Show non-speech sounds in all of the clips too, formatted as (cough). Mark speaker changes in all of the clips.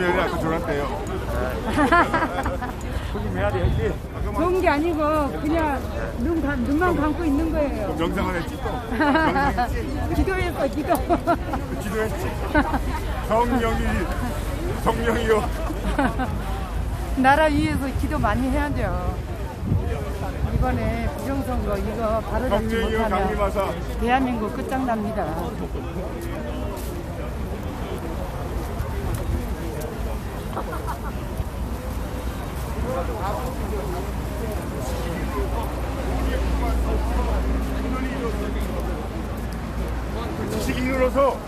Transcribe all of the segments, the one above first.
Speaker 1: 조연이 아까 졸았대요.
Speaker 2: 조심해야 (laughs) 돼.
Speaker 3: 좋은 게 아니고 그냥 눈 감, 눈만 감고 있는 거예요.
Speaker 1: 명상을 했지 또. 명상했지.
Speaker 3: 기도했어, 기도. (laughs)
Speaker 1: 기도했지. 성령이 성령이요. (laughs)
Speaker 3: 나라 위해서 기도 많이 해야죠. 이번에 부정선거 이거 바로 잡지
Speaker 1: 성령이요
Speaker 3: 못하면
Speaker 1: 강림하사.
Speaker 3: 대한민국 끝장납니다.
Speaker 1: 이르러서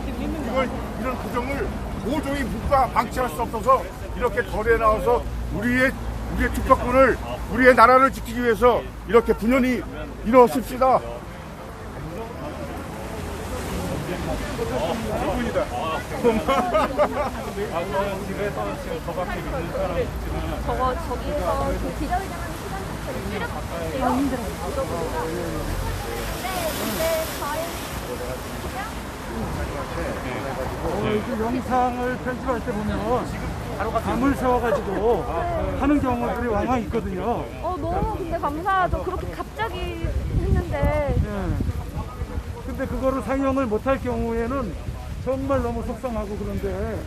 Speaker 1: 이걸 이런 부정을 도저히 묵과 방치할 수 없어서 이렇게 거리에 나와서 우리의 우리의 주권을 우리의 나라를 지키기 위해서 이렇게 분연히 일어섭시다. 이분이다.
Speaker 4: 저거 저기에서 그 기자회견하는 시간 자체를 줄여 힘들어. 네, 근데 과연
Speaker 2: 어, 그 영상을 편집할 때 보면 감을 세워가지고 하는 경우들이 왕왕 있거든요.
Speaker 4: 어 너무 근데 감사하죠. 그렇게 갑자기 했는데
Speaker 2: 예. 근데 그거를 상영을 못할 경우에는 정말 너무 속상하고 그런데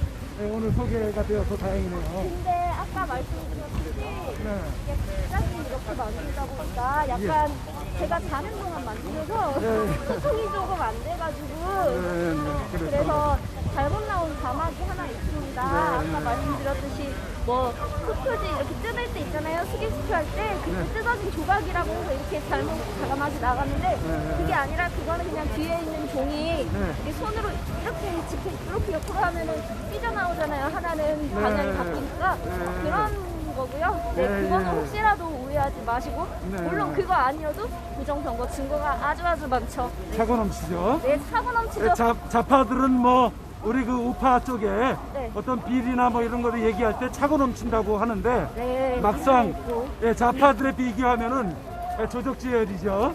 Speaker 2: 예, 오늘 소개가 되어서 다행이네요.
Speaker 4: 근데 아까 말씀드렸듯이
Speaker 2: 네.
Speaker 4: 이게 갑자기 이렇게 만들다 보니까 약간 제가 자는 동안 만들어서
Speaker 2: 네. (laughs)
Speaker 4: 소통이 조금 안 돼가지고
Speaker 2: 네, 네. 그래서
Speaker 4: 잘못 나온 자막이 하나 있습니다. 아까 말씀드렸듯이 뭐 흡표지 이렇게 뜯을 때 있잖아요. 수기수표 할 때 그때
Speaker 2: 네.
Speaker 4: 뜯어진 조각이라고 해서 이렇게 잘못 자막이 나갔는데
Speaker 2: 네.
Speaker 4: 그게 아니라 그거는 그냥 뒤에 있는 종이 이렇게 손으로 이렇게 이렇게 옆으로 하면은 삐져나오잖아요. 하나는 방향이
Speaker 2: 네.
Speaker 4: 바뀌니까
Speaker 2: 네.
Speaker 4: 그런 거고요. 네,
Speaker 2: 네,
Speaker 4: 그거는
Speaker 2: 예.
Speaker 4: 혹시라도 오해하지 마시고
Speaker 2: 네.
Speaker 4: 물론 그거 아니어도 부정선거 증거가 아주 아주 많죠.
Speaker 2: 사고 넘치죠.
Speaker 4: 네, 사고 넘치죠.
Speaker 2: 예, 자, 좌파들은 뭐 우리 그 우파 쪽에
Speaker 4: 네.
Speaker 2: 어떤 비리나 뭐 이런 거를 얘기할 때 차고 넘친다고 하는데
Speaker 4: 네,
Speaker 2: 막상
Speaker 4: 있고.
Speaker 2: 예, 좌파들에 비교하면은 예, 조적지열이죠.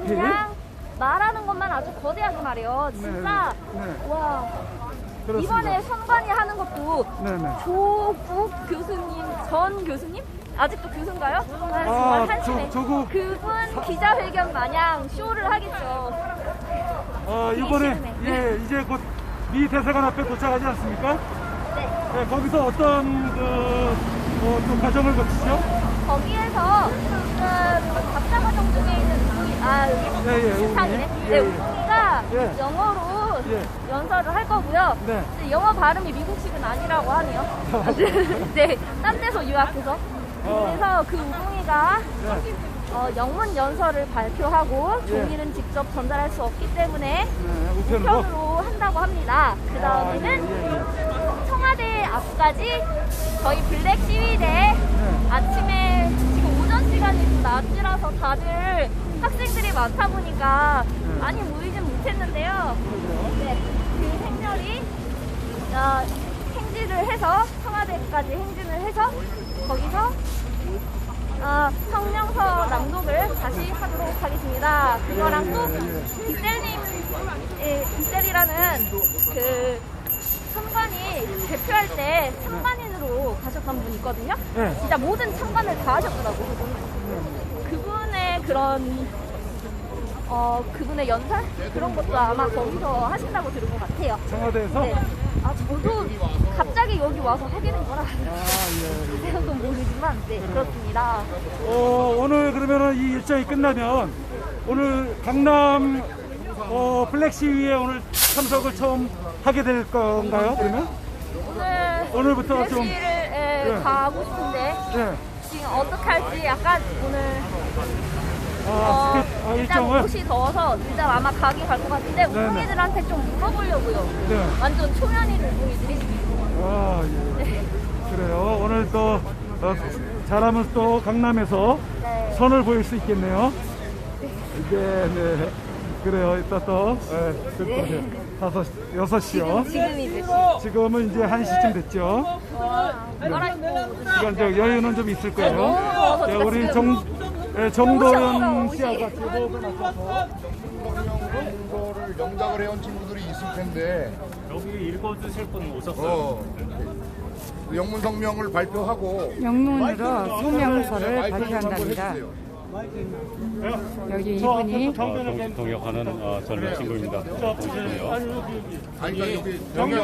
Speaker 2: 피.
Speaker 4: 그냥 말하는 것만 아주 거대하게 말해요. 진짜
Speaker 2: 네.
Speaker 4: 와
Speaker 2: 그렇습니다.
Speaker 4: 이번에 선관위 하는 것도
Speaker 2: 네네.
Speaker 4: 조국 교수님 전 교수님 아직도 교수인가요? 아, 정말
Speaker 2: 아,
Speaker 4: 한심해.
Speaker 2: 조- 조국-
Speaker 4: 그분 기자회견 마냥 쇼를 하겠죠.
Speaker 2: 어, 이번에. 예, 이제 곧 미 대사관 앞에 도착하지 않습니까?
Speaker 4: 네.
Speaker 2: 예, 거기서 어떤 그, 어, 또 과정을 거치죠?
Speaker 4: 거기에서 그 답사 과정 중에 있는 우리 아
Speaker 2: 예, 예.
Speaker 4: 시상이네.
Speaker 2: 예,
Speaker 4: 네,
Speaker 2: 예.
Speaker 4: 우동이가
Speaker 2: 예.
Speaker 4: 영어로
Speaker 2: 예.
Speaker 4: 연설을 할 거고요.
Speaker 2: 네.
Speaker 4: 영어 발음이 미국식은 아니라고 하네요. 네, (laughs) 딴 데서 유학해서. 그래서 그 우동이가
Speaker 2: 네.
Speaker 4: 어, 영문 연설을 발표하고
Speaker 2: 예.
Speaker 4: 종이는 직접 전달할 수 없기 때문에
Speaker 2: 네, 우편으로.
Speaker 4: 한다고 합니다. 그
Speaker 2: 아,
Speaker 4: 다음에는
Speaker 2: 예, 예.
Speaker 4: 청와대 앞까지 저희 블랙 시위대
Speaker 2: 네.
Speaker 4: 아침에 지금 오전 시간이 낮이라서 다들 학생들이 많다 보니까
Speaker 2: 네.
Speaker 4: 많이 모이진 못했는데요. 해서 청와대까지 행진을 해서 거기서 어, 성명서 낭독을 다시 하도록 하겠습니다. 그거랑 또 빗셀님, 예, 빗셀이라는 그 참관이 대표할 때 참관인으로 가셨던 분이 있거든요.
Speaker 2: 네.
Speaker 4: 진짜 모든 참관을 다 하셨더라고요. 그분의 그런 어 그분의 연설 그런 것도 아마 거기서 하신다고 들은 것 같아요.
Speaker 2: 청와대에서?
Speaker 4: 네. 아 저도 갑자기 여기 와서 된 거라
Speaker 2: 아, 예, 예. (laughs)
Speaker 4: 자세한 건 모르지만 네 그렇습니다.
Speaker 2: 어, 오늘 그러면은 이 일정이 끝나면 오늘 강남 어, 블랙 시위에 오늘 참석을 처음 하게 될 건가요? 그러면?
Speaker 4: 오늘
Speaker 2: 오늘부터 좀-
Speaker 4: 시를 예,
Speaker 2: 네.
Speaker 4: 가고 싶은데
Speaker 2: 네.
Speaker 4: 지금 어떻게 할지 약간 오늘
Speaker 2: 아,
Speaker 4: 어,
Speaker 2: 아,
Speaker 4: 일단
Speaker 2: 일정을?
Speaker 4: 옷이 더워서 일단 아마 가게 갈 것 같은데
Speaker 2: 네네.
Speaker 4: 우동이들한테 좀 물어보려고요.
Speaker 2: 네.
Speaker 4: 완전 초면인 우동이들이.
Speaker 2: 아, 예. 그래요. 오늘 또 어, 잘하면 또 강남에서
Speaker 4: 네.
Speaker 2: 선을 보일 수 있겠네요. 네, 네. 그래요. 이따 또, 예, 그, 또 이제 다섯, 여섯 시요.
Speaker 4: 지금이지.
Speaker 2: 지금은 이제 한 시쯤 됐죠.
Speaker 4: 깔아입고
Speaker 2: 시간 저 여유는 좀 있을 거예요. 네, 우리 정, 예,
Speaker 4: 옷이
Speaker 2: 정도현 씨하고 호흡을 맞춰서.
Speaker 1: 이거를 영작을 해온 친구들이 있을 텐데.
Speaker 5: 여기 읽어주실 분 오셨어요.
Speaker 1: 어. 영문 성명을 발표하고
Speaker 3: 영문으로 소명서를 발표한답니다. 여기 이분이
Speaker 5: 어, 동, 동역하는 어, 젊은 친구입니다.
Speaker 1: 아니 그러니까 여기